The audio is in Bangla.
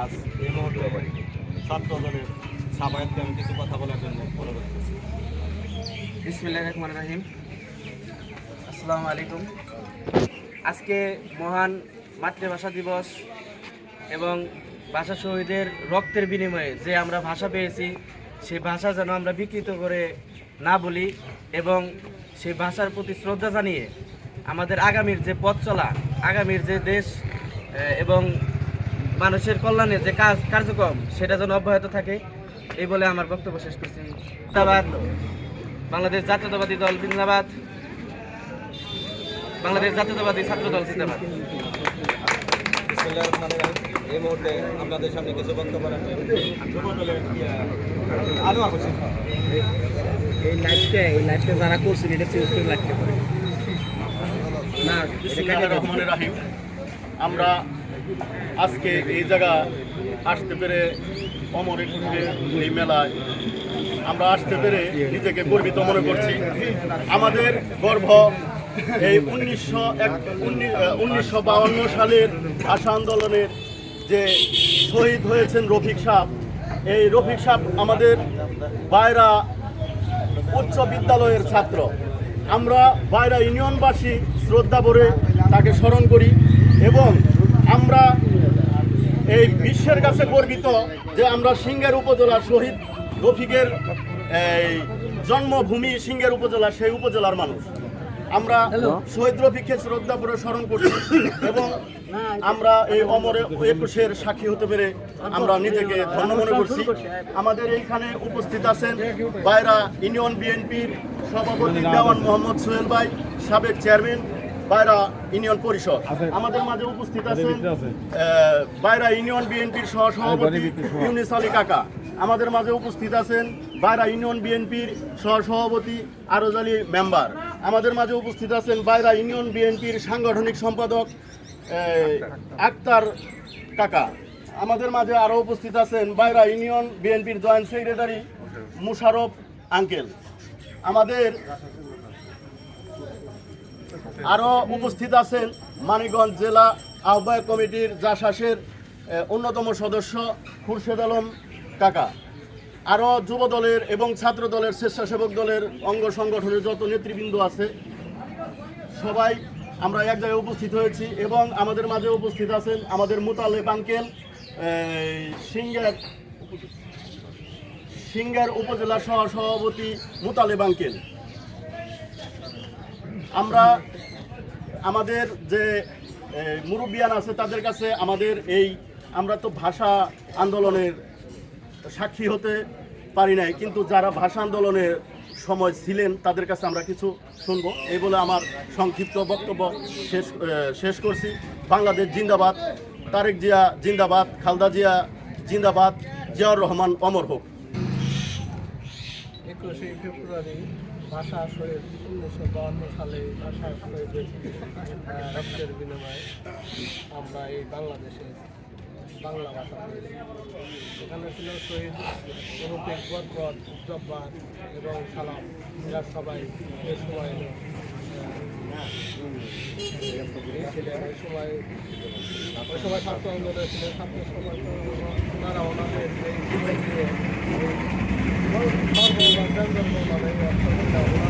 আজ এই মুহূর্তে ছাত্র দলের সাবায়তকে আমি কিছু কথা বলার জন্য অনুরোধ করছি বিসমিল্লাহ রহমান রাহিম। আসসালামু আলাইকুম। আজকে মহান মাতৃভাষা দিবস এবং ভাষা শহীদের রক্তের বিনিময়ে যে আমরা ভাষা পেয়েছি, সেই ভাষা যেন আমরা বিকৃত করে না বলি এবং সেই ভাষার প্রতি শ্রদ্ধা জানিয়ে আমাদের আগামীর যে পথ চলা, আগামীর যে দেশ এবং মানুষের কল্যাণে যে কাজ কার্যক্রম সেটা যেন অব্যাহত থাকে এই বলে আমার বক্তব্য শেষ করছি। ধন্যবাদ। বাংলাদেশ জাতীয়তাবাদী দল জিন্দাবাদ। বাংলাদেশ জাতীয়তাবাদী ছাত্র দল জিন্দাবাদ। এই মুহূর্তে আপনাদের সামনে কিছু বক্তব্য রাখবেন এই লাইফটা এই লাইফটা যারা করছেন এটা চেঞ্জ করে লাগতে পারে না রহমানির রহিম। আমরা আজকে এই জায়গা আসতে পেরে অমর এই মেলায় আমরা আসতে পেরে নিজেকে গর্বিত মনে করছি। আমাদের গর্ব এই উনিশশো এক উনিশশো বাউন্ন সালের ভাষা আন্দোলনের যে শহীদ হয়েছেন রফিক সাহ, এই রফিক সাহ আমাদের বাইরা উচ্চ বিদ্যালয়ের ছাত্র। আমরা বাইরা ইউনিয়নবাসী শ্রদ্ধা ভরে তাকে স্মরণ করি এবং এই বিশ্বের কাছে গর্বিত যে আমরা সিঙ্গের উপজেলা শহীদ রফিকের এই জন্মভূমি সিঙ্গের উপজেলা সেই উপজেলার মানুষ। আমরা শহীদ রফিককে শ্রদ্ধা করে স্মরণ করছি এবং আমরা এই অমরে একুশের সাক্ষী হতে পেরে আমরা নিজেকে ধন্য মনে করছি। আমাদের এইখানে উপস্থিত আছেন বাইরা ইউনিয়ন বিএনপির সভাপতি দেওয়ান মোহাম্মদ সোহেল ভাই সাবেক চেয়ারম্যান বাইরা ইউনিয়ন পরিষদ। আমাদের মাঝে উপস্থিত আছেন বাইরা ইউনিয়ন বিএনপির সহ সভাপতি ইউনিস আলী কাকা। আমাদের মাঝে উপস্থিত আছেন বাইরা ইউনিয়ন বিএনপির সহ সভাপতি আরজ আলী মেম্বার। আমাদের মাঝে উপস্থিত আছেন বাইরা ইউনিয়ন বিএনপির সাংগঠনিক সম্পাদক আক্তার কাকা। আমাদের মাঝে আরও উপস্থিত আছেন বাইরা ইউনিয়ন বিএনপির জয়েন্ট সেক্রেটারি মুশারফ আঙ্কেল। আমাদের আরও উপস্থিত আছেন মানিকগঞ্জ জেলা আহ্বায়ক কমিটির জাসাসের অন্যতম সদস্য খুরশেদ আলম কাকা। আরও যুব দলের এবং ছাত্র দলের স্বেচ্ছাসেবক দলের অঙ্গ সংগঠনের যত নেতৃবৃন্দ আছে, সবাই আমরা এক জায়গায় উপস্থিত হয়েছি এবং আমাদের মাঝে উপস্থিত আছেন আমাদের মুতালেব আঙ্কেল সিঙ্গার সিঙ্গার উপজেলা সহ সভাপতি মুতালেব আঙ্কেল। আমরা আমাদের যে মুরব্বিয়ান আছে তাদের কাছে আমাদের এই, আমরা তো ভাষা আন্দোলনের সাক্ষী হতে পারি নাই, কিন্তু যারা ভাষা আন্দোলনের সময় ছিলেন তাদের কাছে আমরা কিছু শুনব। এই বলে আমার সংক্ষিপ্ত বক্তব্য শেষ শেষ করছি। বাংলাদেশ জিন্দাবাদ। তারেক জিয়া জিন্দাবাদ, খালদা জিয়া জিন্দাবাদ, জিয়াউর রহমান অমর হোক। একুশে ফেব্রুয়ারি, ভাষা শহীদ উনিশশো বাউন্ন সালে ভাষা শহীদের রক্তের বিনিময়ে আমরা এই বাংলাদেশে বাংলা ভাষা এখানে ছিল শহীদ রফিক বরকত, জব্বার এবং সালাম। এরা সবাই এ সময় ছিলেন সময় ওই ছাত্র আন্দোলনে ছিলেন। ছাত্র সমাজ ওনারা ওনাদের এই Thank you.